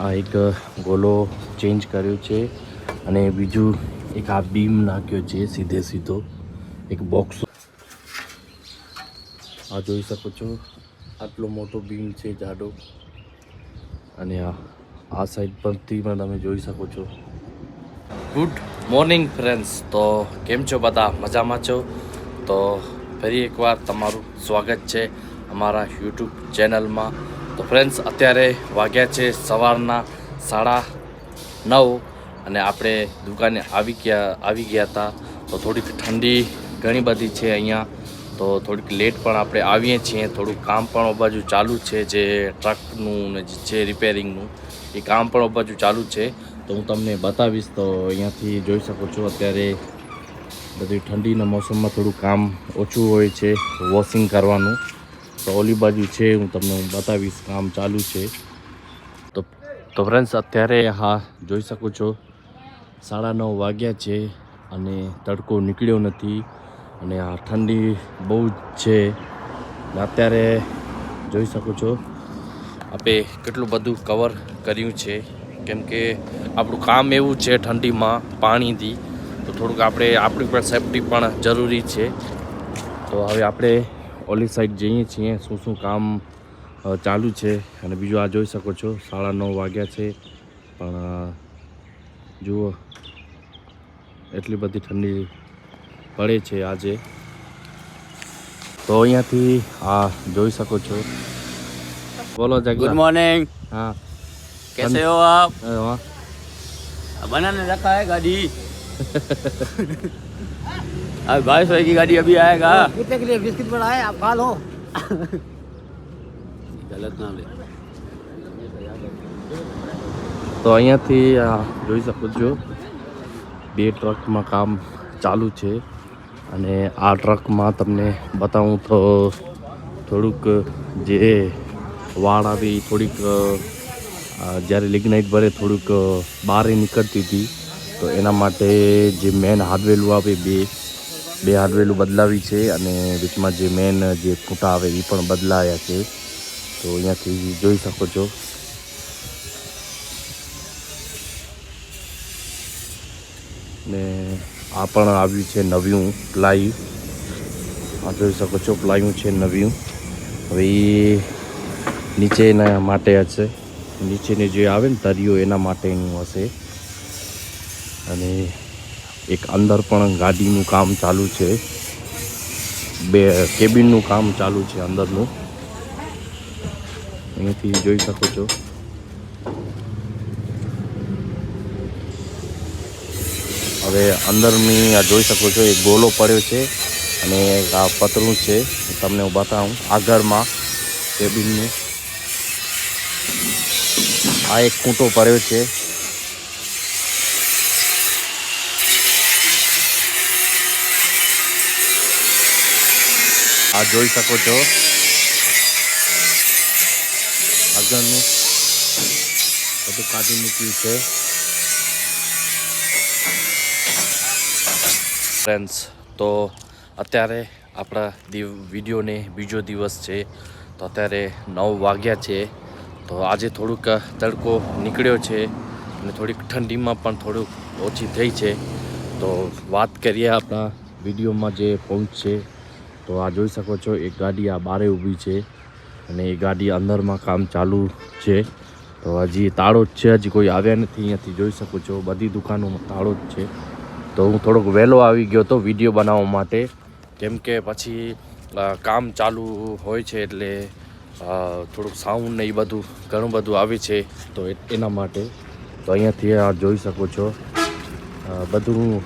આ એક ગોલો ચેન્જ કર્યો છે અને બીજું એક આ બીમ નાખ્યો છે સીધે સીધો. એક બોક્સ આ જોઈ શકો છો, આટલો મોટો બીમ છે જાડો. અને આ આ સાઈડ પરથી પણ તમે જોઈ શકો છો. ગુડ મોર્નિંગ ફ્રેન્ડ્સ તો કેમ છો બધા? મજામાં છો? તો ફરી એકવાર તમારું સ્વાગત છે અમારા યુટ્યુબ ચેનલમાં તો ફ્રેન્ડ્સ અત્યારે વાગ્યા છે સવારના સાડા નવ અને આપણે દુકાને આવી ગયા આવી ગયા હતા. તો થોડીક ઠંડી ઘણી બધી છે અહીંયા. તો થોડીક લેટ પણ આપણે આવીએ છીએ. થોડુંક કામ પણ બાજુ ચાલુ છે જે ટ્રકનું ને જે છે રિપેરિંગનું એ કામ પણ બાજુ ચાલુ છે. તો હું તમને બતાવીશ, તો અહીંયાથી જોઈ શકો છો અત્યારે બધી ઠંડીના મોસમમાં થોડું કામ ઓછું હોય છે વોશિંગ કરવાનું. તો ઓલી બાજુ છે, હું તમને બતાવીશ કામ ચાલુ છે. તો તો ફ્રેન્ડ્સ અત્યારે હા, જોઈ શકો છો, સાડા નવ વાગ્યા છે અને તડકો નીકળ્યો નથી અને આ ઠંડી બહુ જ છે. અત્યારે જોઈ શકો છો આપણે કેટલું બધું કવર કર્યું છે. કેમ કે આપણું કામ એવું છે ઠંડીમાં, પાણીથી. તો થોડુંક આપણે, આપણી પણ સેફટી પણ જરૂરી છે. તો હવે આપણે ઓલી સાઈડ જઈએ છીએ શું શું કામ અ, ચાલુ છે અને બીજું આ જોઈ શકો છો સાડા નવ વાગ્યા છે પણ અ, જુઓ એટલી બધી ઠંડી પડે છે આજે તો અહીંયાથી આ જોઈ શકો છો બોલો गुड જગલા मॉर्निंग હા कैसे हो आप અરે વાહ. बनाने रखा है गाड़ी अब बाईस की गाड़ी अभी आएगा कितने के लिए बिस्किट बड़ा है आप खा लो गलत नाम ले તો અહીંયાથી આ જોઈ શકો છો બે ટ્રકમાં કામ ચાલુ છે અને આ ટ્રકમાં તમને બતાવું તો થોડુંક જે વાળ આવી ઈ થોડીક અ, આ જ્યારે લિગ્નાઇટ ભરે થોડુંક અ, બહાર નીકળતી હતી તો એના માટે જે મેન હાડવેલું આવે બે બે હાર્ડવેલું બદલાવી છે અને વીચમાં જે મેન જે ખૂંટા આવે એ પણ બદલાયા છે. તો અહીંયાથી જોઈ શકો છો. ને આ પણ આવ્યું છે નવ્યું પ્લાય આ જોઈ શકો છો પ્લાયું છે નવ્યું. હવે એ નીચેના માટે હશે. નીચેની જે આવે ને તરીઓ એના માટેનું હશે. અને એક અંદર પણ ગાડીનું કામ ચાલુ છે. બે કેબિનનું કામ ચાલુ છે અંદરનું. અહીંયાથી જોઈ શકો છો. હવે અંદરની આ જોઈ શકો છો, એક ગોલો પડ્યો છે અને આ પતરું છે. તમને હું બતાવું, આગળમાં કેબિનનું. આ એક ખૂંટો પડ્યો છે. આ જોઈ શકો છો. આગળનું બધું કાઢી મૂક્યું છે. ફ્રેન્ડ્સ તો અત્યારે આપણા દિવ, વિડીયોને બીજો દિવસ છે. તો અત્યારે નવ વાગ્યા છે. તો આજે થોડુંક તડકો નીકળ્યો છે અને થોડીક ઠંડીમાં પણ થોડુંક ઓછી થઈ છે. તો વાત કરીએ આપણા વિડીયોમાં જે પહોંચ છે તો આ જોઈ શકો છો, એક ગાડી આ બારે ઊભી છે અને એ ગાડી અંદરમાં કામ ચાલુ છે. તો હજી તાળો જ છે, હજી કોઈ આવ્યા નથી અહીંયાથી, જોઈ શકો છો, બધી દુકાનોમાં તાળો જ છે. તો હું થોડોક વહેલો આવી ગયો હતો વીડિયો બનાવવા માટે, કેમ કે પછી કામ ચાલુ હોય છે એટલે થોડુંક સાઉન્ડ ને એ બધું, ઘણું બધું આવે છે, તો એના માટે. તો અહીંયાથી આ જોઈ શકો છો બધું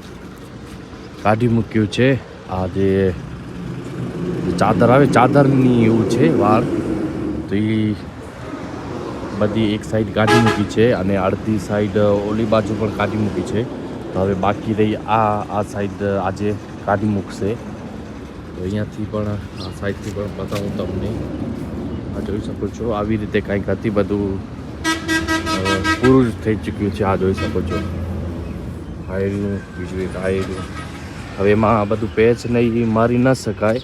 કાઢી મૂક્યું છે. આ જે ચાદર આવે, ચાદરની એવું છે વાળ. તો એ બધી એક સાઈડ કાઢી મૂકી છે અને અડધી સાઈડ ઓલી બાજુ પણ કાઢી મૂકી છે. તો હવે બાકી રહી આ આ સાઈડ આજે કાઢી મૂકશે. તો અહીંયાથી પણ, આ સાઈડથી પણ બતાવું તમને. આ જોઈ શકો છો, આવી રીતે કાંઈક હતી બધું પૂરું થઈ ચૂક્યું છે, આ જોઈ શકો છો. આયરું, બીજું એક આયરું. હવે એમાં બધું પેચ નહીં મારી ન શકાય.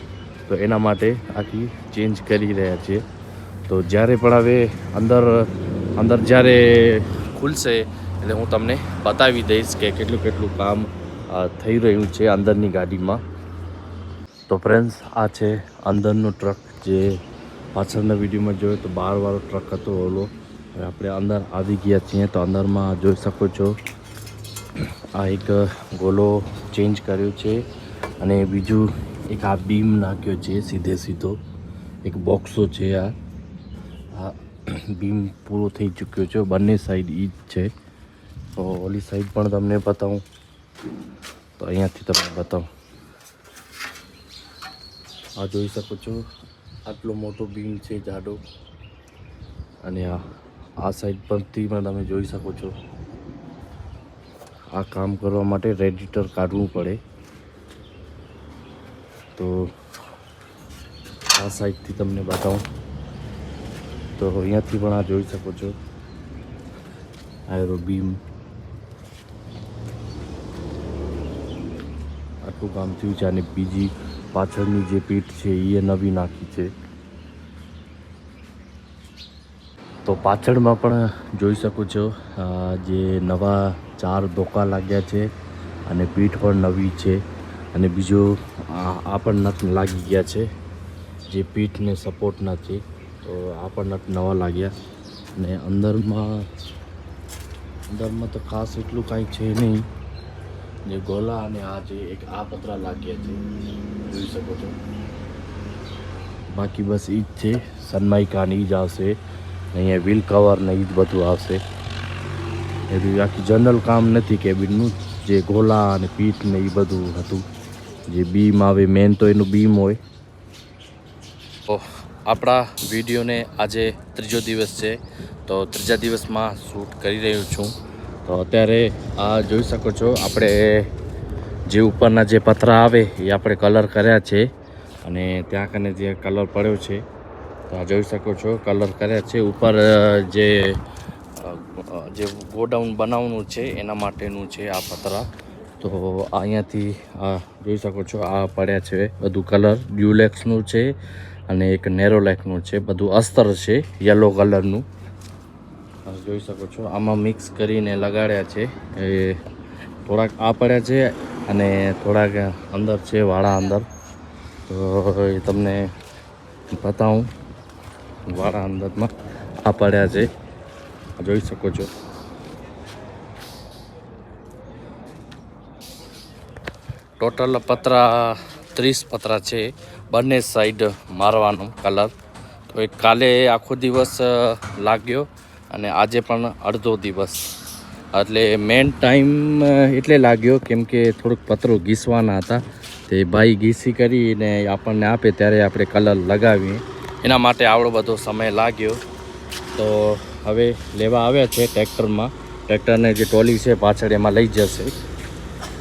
તો એના માટે આખી ચેન્જ કરી રહ્યા છીએ. તો જ્યારે પણ હવે અંદર અંદર જ્યારે ખુલશે, એટલે હું તમને બતાવી દઈશ કે કેટલું કેટલું કામ થઈ રહ્યું છે અંદરની ગાડીમાં. તો ફ્રેન્ડ્સ આ છે અંદરનો ટ્રક જે પાછળના વિડીયોમાં જોયો તો બહારવાળો ટ્રક હતો ઓલો. હવે આપણે અંદર આવી ગયા છીએ તો અંદરમાં જોઈ શકો છો. આ એક ગોલો ચેન્જ કર્યો છે અને બીજું એક આ બીમ નાખ્યો છે, સીધે સીધો. એક બોક્સો છે આ. આ બીમ પૂરો થઈ ચૂક્યો છે, બંને સાઈડ ઈ જ છે. તો ઓલી સાઈડ પણ તમને બતાવું. તો અહીંયાથી તમને બતાવું. આ જોઈ શકો છો, આટલો મોટો બીમ છે જાડો. અને આ આ સાઈડ પરથી પણ તમે જોઈ શકો છો. આ કામ કરવા માટે રેડિટર કાઢવું પડે. તો આ સાઈડથી તમને બતાવું. તો અહીંયાથી પણ આ જોઈ શકો છો. આયરો બીમ આટલું કામ થયું છે અને બીજી પાછળની જે પીઠ છે એ નવી નાખી છે. તો પાછળમાં પણ જોઈ શકો છો જે નવા ચાર ધોકા લાગ્યા છે અને પીઠ પણ નવી છે. અને બીજો, આ પણ નટ લાગી ગયા છે. જે પીઠને સપોર્ટ નથી તો આ પણ નટ નવા લાગ્યા. અને અંદરમાં અંદરમાં તો ખાસ એટલું કાંઈ છે નહીં. જે ગોલા અને આ જે એક આ પતરા લાગ્યા છે. જોઈ શકો છો. બાકી બસ એ જ છે. સનમાઇકાની જ આવશે. અહીંયા વ્હીલ કવર ને એ જ બધું આવશે. એ આખી જનરલ કામ નથી કેબિનનું. જે ગોલા અને પીઠ ને એ બધું હતું. જે બીમ આવે મેન તો એનું બીમ હોય. આપણા વિડીયોને આજે ત્રીજો દિવસ છે. તો ત્રીજા દિવસમાં શૂટ કરી રહ્યો છું. તો અત્યારે આ જોઈ શકો છો, આપણે જે ઉપરના જે પતરા આવે, એ આપણે કલર કર્યા છે. અને ત્યાં કને જે કલર પડ્યો છે. તો આ જોઈ શકો છો કલર કર્યા છે. ઉપર જે જે ગોડાઉન બનાવવાનું છે, એના માટેનું છે આ પતરા તો અહીંયાથી, આ જોઈ શકો છો, આ પડ્યા છે બધું કલર ડ્યુલેક્સનું છે અને એક નેરોલેકનું છે. બધું અસ્તર છે યલો કલરનું જોઈ શકો છો, આમાં મિક્સ કરીને લગાડ્યા છે. એ થોડાક આ પડ્યા છે અને થોડાક અંદર છે, વાળા અંદર. તો એ તમને બતાવું. વાળા અંદરમાં આ પડ્યા છે. જોઈ શકો છો. ટોટલ પતરા ત્રીસ પતરા છે. બંને સાઈડ મારવાનો કલર તો એ કાલે આખો દિવસ લાગ્યો અને આજે પણ અડધો દિવસ. એટલે મેન ટાઈમ એટલે લાગ્યો કેમ કે થોડુંક પતરો ઘીસવાના હતા. તે ભાઈ ઘીસી કરીને આપણને આપે ત્યારે આપણે કલર લગાવીએ. એના માટે આવડો બધો સમય લાગ્યો. તો હવે લેવા આવ્યા છે ટ્રેક્ટરમાં ટ્રેક્ટરને જે ટોલી છે પાછળ એમાં લઈ જશે.